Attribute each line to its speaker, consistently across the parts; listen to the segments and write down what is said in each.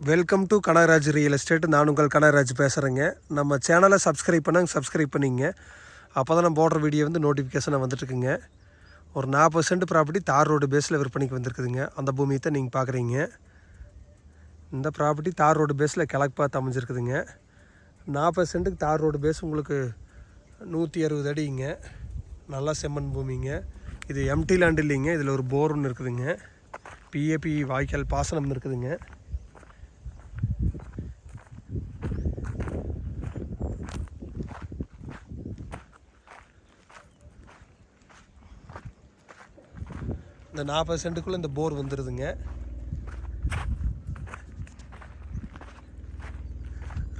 Speaker 1: Welcome to Kanagaraj real estate நான் உங்கள் கனகராஜ் பேசுகிறேங்க நம்ம சேனலை சப்ஸ்கிரைப் பண்ணாங்க சப்ஸ்கிரைப் பண்ணிங்க. அப்போ தான் நம்ம போடுற வீடியோ வந்து நோட்டிஃபிகேஷனாக வந்துட்டுருக்குங்க. ஒரு நாற்பது சென்ட் ப்ராப்பர்ட்டி தார் ரோடு பேஸில் விற்பனைக்கு வந்திருக்குதுங்க. அந்த பூமியை தான் நீங்கள் பார்க்குறீங்க இந்த ப்ராப்பர்ட்டி தார் ரோடு பேஸில் கிழக்கு பார்த்து அமைஞ்சிருக்குதுங்க. நாற்பது சென்ட்டுக்கு தார் ரோடு பேஸ் உங்களுக்கு நூற்றி அறுபது அடிங்க. நல்லா செம்மண் பூமிங்க. இது எம்டி லேண்ட் இல்லைங்க. இதில் ஒரு போர் ஒன்று இருக்குதுங்க. பிஏபி வாய்க்கால் பாசனம் இருக்குதுங்க. இந்த நாற்பது சென்ட்டுக்குள்ளே இந்த போர் வந்துடுதுங்க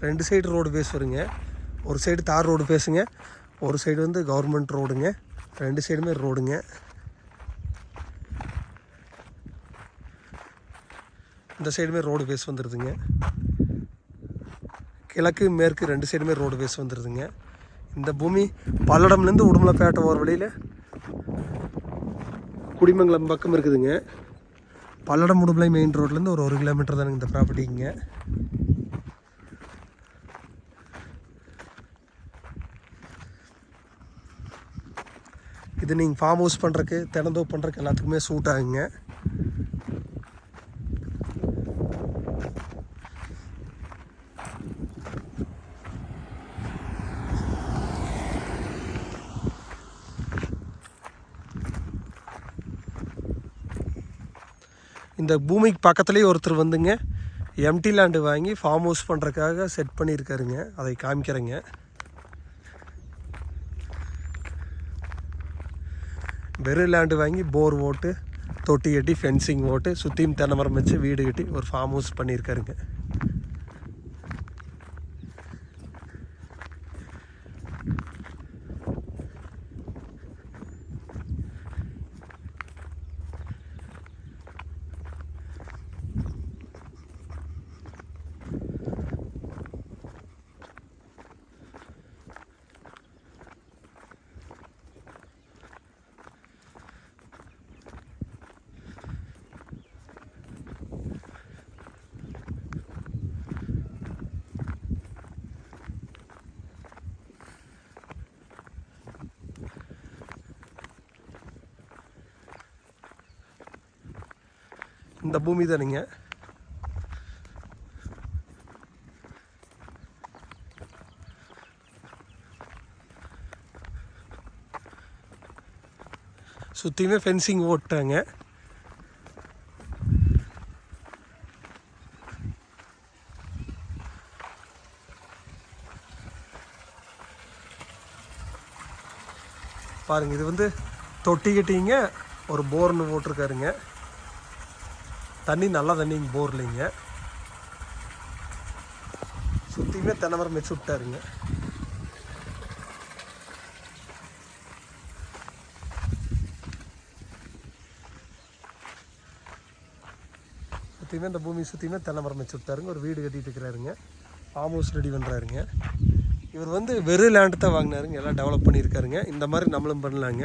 Speaker 1: ரெண்டு சைடு ரோடு பேஸ் வருங்க. ஒரு சைடு தார் ரோடு பேசுங்க. ஒரு சைடு வந்து கவர்மெண்ட் ரோடுங்க. ரெண்டு சைடுமே ரோடுங்க. இந்த சைடுமே ரோடு பேஸ் வந்துடுதுங்க கிழக்கு மேற்கு ரெண்டு சைடுமே ரோடு பேஸ் வந்துடுதுங்க இந்த பூமி பல்லடம்லேருந்து உடுமலைப்பேட்டை போகிற வழியில் குடிமங்கலம் பக்கம் இருக்குதுங்க. பல்லடம் உடுமலை மெயின் ரோட்லேருந்து ஒரு ஒரு கிலோமீட்டர் தானுங்க இந்த ப்ராப்பர்ட்டிங்க இது நீங்கள் ஃபார்ம் ஹவுஸ் பண்ணுறக்கு தினந்தோப்பு பண்ணுறக்கு எல்லாத்துக்குமே சூட் ஆகுங்க. இந்த பூமிக்கு பக்கத்துலேயே ஒருத்தர் வந்துங்க எம்டி லேண்டு வாங்கி ஃபார்ம் ஹவுஸ் பண்ணுறதுக்காக செட் பண்ணியிருக்காருங்க. அதை காமிக்கிறேங்க. வெறும் லேண்டு வாங்கி போர் ஓட்டு தொட்டி கட்டி ஃபென்சிங் ஓட்டு சுற்றியும் தென்னை மரம் வச்சு வீடு கட்டி ஒரு ஃபார்ம் ஹவுஸ் பண்ணியிருக்காருங்க. இந்த பூமி தானுங்க சுற்றியுமே ஃபென்சிங் ஓட்டாங்க பாருங்க இது வந்து தொட்டி கட்டிங்க ஒரு போர்னு போட்டிருக்காருங்க. தண்ணி நல்லா தண்ணிங்க போர்லைங்க சுற்றியுமே தென்னை மரம் வச்சு விட்டாருங்க. சுற்றியுமே இந்த பூமி சுற்றியுமே தென்னை மரம் வச்சு விட்டாருங்க. ஒரு வீடு கட்டிகிட்டு இருக்கிறாருங்க. ஃபார்ம் ஹவுஸ் ரெடி பண்ணுறாருங்க இவர் வந்து வெறும் லேண்டு தான் வாங்கினாருங்க. எல்லாம் டெவலப் பண்ணியிருக்காருங்க. இந்த மாதிரி நம்மளும் பண்ணலாங்க.